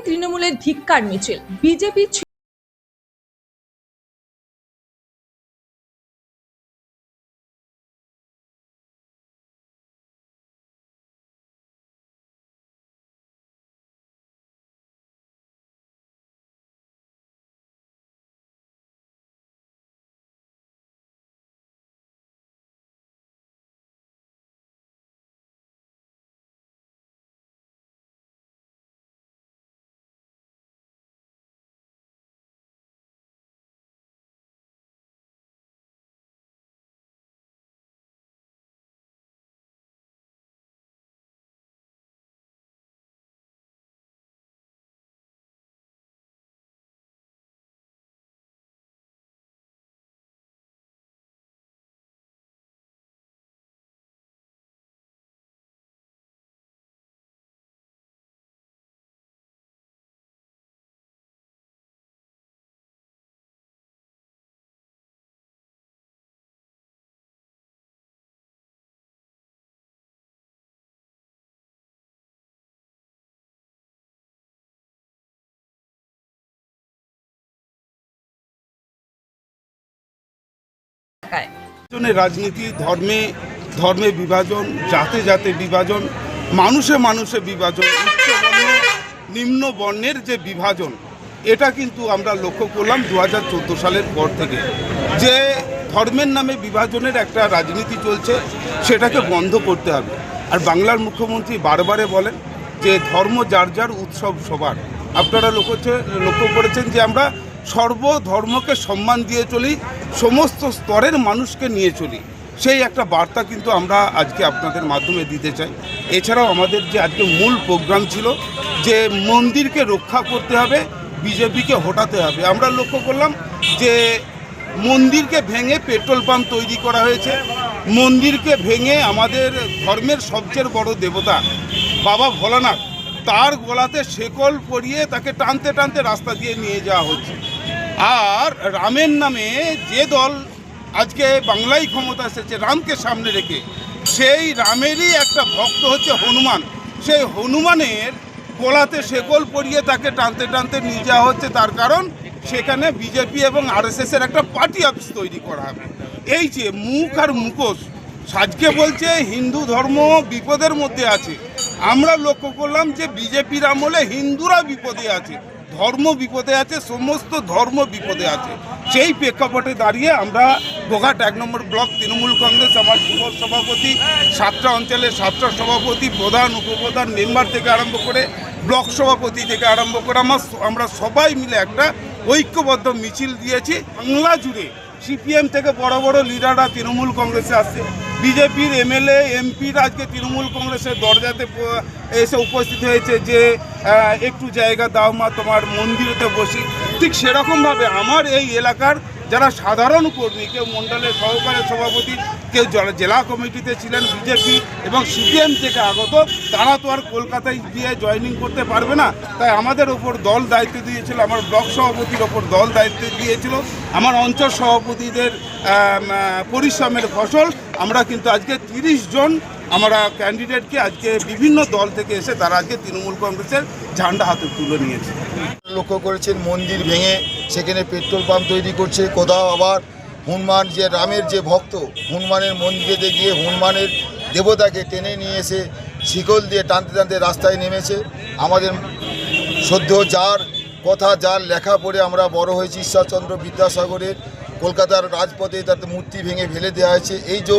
তৃণমূলের ধিক্কার মিছিল। বিজেপি এলাকায়। রাজনীতি, ধর্মে ধর্মে বিভাজন, জাতে জাতে বিভাজন, মানুষে মানুষে বিভাজন নিম্ন বর্ণের যে বিভাজন, এটা কিন্তু আমরা লক্ষ্য করলাম দু হাজার চোদ্দ সালের পর থেকে। যে ধর্মের নামে বিভাজনের একটা রাজনীতি চলছে, সেটাকে বন্ধ করতে হবে। আর বাংলার মুখ্যমন্ত্রী বারবারে বলেন যে ধর্ম যার যার উৎসব সবার। আপনারা লক্ষ্য লক্ষ্য করেছেন যে আমরা সর্বধর্মকে সম্মান দিয়ে চলি, সমস্ত স্তরের মানুষকে নিয়ে চলি। সেই একটা বার্তা কিন্তু আমরা আজকে আপনাদের মাধ্যমে দিতে চাই। এছাড়াও আমাদের যে আজকে মূল প্রোগ্রাম ছিল, যে মন্দিরকে রক্ষা করতে হবে, বিজেপিকে হটাতে হবে। আমরা লক্ষ্য করলাম যে মন্দিরকে ভেঙে পেট্রোল পাম্প তৈরি করা হয়েছে। মন্দিরকে ভেঙে আমাদের ধর্মের সবচেয়ে বড় দেবতা বাবা ভোলানাথ, তার গলাতে শেকল পরিয়ে তাকে টানতে টানতে রাস্তা দিয়ে নিয়ে যাওয়া হচ্ছে। আর রামের নামে যে দল আজকে বাংলায় ক্ষমতা এসেছে, রামকে সামনে রেখে, সেই রামেরই একটা ভক্ত হচ্ছে হনুমান। সেই হনুমানের গলাতে শেকল পরিয়ে তাকে টানতে টানতে নিয়ে যাওয়া হচ্ছে। তার কারণ সেখানে বিজেপি এবং আরএসএস এর একটা পার্টি অফিস তৈরি করা হবে। এই যে মুখ আর মুখোশ সাজকে বলছে হিন্দু ধর্ম বিপদের মধ্যে আছে। আমরা লক্ষ্য করলাম যে বিজেপির আমলে হিন্দুরা বিপদে আছে। ধর্ম বিপদে আছে, সমস্ত ধর্ম বিপদে আছে। সেই প্রেক্ষাপটে দাঁড়িয়ে আমরা গোঘাট এক নম্বর ব্লক তৃণমূল কংগ্রেস, আমার যুব সভাপতি, সাতটা অঞ্চলের সাতটা সভাপতি, প্রধান, উপপ্রধান, মেম্বার থেকে আরম্ভ করে ব্লক সভাপতি থেকে আরম্ভ করে আমার আমরা সবাই মিলে একটা ঐক্যবদ্ধ মিছিল দিয়েছি। বাংলা জুড়ে সিপিএম থেকে বড় বড় লিডাররা তৃণমূল কংগ্রেসে আসছে। বিজেপির এমএলএ, এমপিরা আজকে তৃণমূল কংগ্রেসের দরজাতে এসে উপস্থিত হয়েছে যে একটু জায়গা দাও মা, তোমার মন্দিরেতে বসি। ঠিক সেরকমভাবে আমার এই এলাকার যারা সাধারণ কর্মী, কেউ মণ্ডলের সহকারী সভাপতি, কেউ জেলা কমিটিতে ছিলেন, বিজেপি এবং সিপিএম থেকে আগত, তারা তো আর কলকাতায় গিয়ে জয়েনিং করতে পারবে না। তাই আমাদের ওপর দল দায়িত্ব দিয়েছিল, আমার ব্লক সভাপতির ওপর দল দায়িত্ব দিয়েছিল। আমার অঞ্চল সভাপতিদের পরিশ্রমের ফসল আমরা কিন্তু আজকে তিরিশ জন আমরা ক্যান্ডিডেটকে আজকে বিভিন্ন দল থেকে এসে তারা আজকে তৃণমূল কংগ্রেসের ঝান্ডা হাতে তুলে নিয়েছে। লক্ষ্য করেছেন, মন্দির ভেঙে সেখানে পেট্রোল পাম্প তৈরি করছে, কোথাও আবার হনুমান যে রামের যে ভক্ত, হনুমানের মন্দিরেতে গিয়ে হনুমানের দেবতাকে টেনে নিয়ে এসে শিকল দিয়ে টানতে টানতে রাস্তায় নেমেছে। আমাদের সদ্য যার কথা, যার লেখা পড়ে আমরা বড় হয়েছি ঈশ্বরচন্দ্র বিদ্যাসাগরের। কলকাতার রাজপথে তার মূর্তি ভেঙে ফেলে দেওয়া হয়েছে। এই যে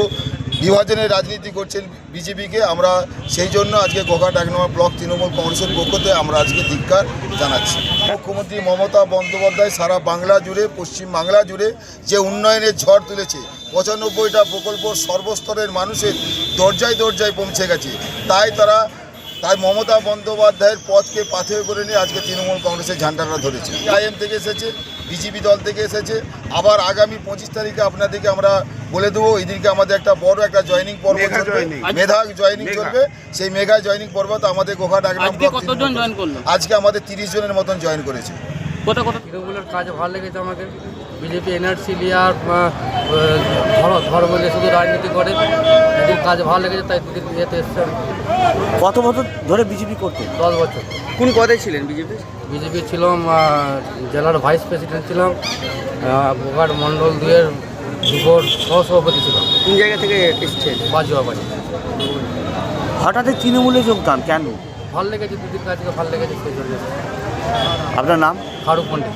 বিভাজনের রাজনীতি করছেন বিজেপিকে, আমরা সেই জন্য আজকে গোঘাট এক নম্বর ব্লক তৃণমূল কংগ্রেসের পক্ষতে আমরা আজকে ধিক্কার জানাচ্ছি। মুখ্যমন্ত্রী মমতা বন্দ্যোপাধ্যায় সারা বাংলা জুড়ে, পশ্চিম বাংলা জুড়ে যে উন্নয়নের ঝড় তুলেছে, পঁচানব্বইটা প্রকল্প সর্বস্তরের মানুষের দরজায় দরজায় পৌঁছে গেছে। তাই তারা, তাই মমতা বন্দ্যোপাধ্যায়ের পথকে পাথেয় করে নিয়ে আজকে তৃণমূল কংগ্রেসের ঝান্ডাটা ধরেছে। আইএম থেকে এসেছে। বিজেপি দল থেকে এসেছে। আবার আগামী পঁচিশ তারিখে আপনাদেরকে আমরা বলে দেবো এদিকে আমাদের একটা বড় একটা জয়নিং পর্ব চলবে। মেধা জয়নিং। চলবে। সেই মেঘা জয়নিং পর্ব তো আমাদের গোঘাট আজকে কতজন জয়েন করল? আজকে আমাদের তিরিশ জনের মতন জয়েন করেছে। কোথা কোথা কাজ ভালো লেগেছে আমাকে বিজেপি এনআরসি লিয়ার ধর ধর্ম নিয়ে শুধু রাজনীতি করে। এদের কাজ ভালো লেগেছে তাই দুদিন ইয়েতে এসছেন কত বছর ধরে বিজেপি করতেন দশ বছর। কোন পদে ছিলেন বিজেপি? বিজেপি ছিলাম জেলার ভাইস প্রেসিডেন্ট ছিলাম বোগাট মণ্ডল দুয়ের যুবর সহসভাপতি ছিলাম। কোন জায়গা থেকে এসেছেন? বাজুয়া বাড়ি হঠাৎ তৃণমূলে যোগদান কেন? ভালো লেগেছে দুদিন কাজকে ভালো লেগেছে সেই জন্য। আপনার নাম? ফারুক পণ্ডিত।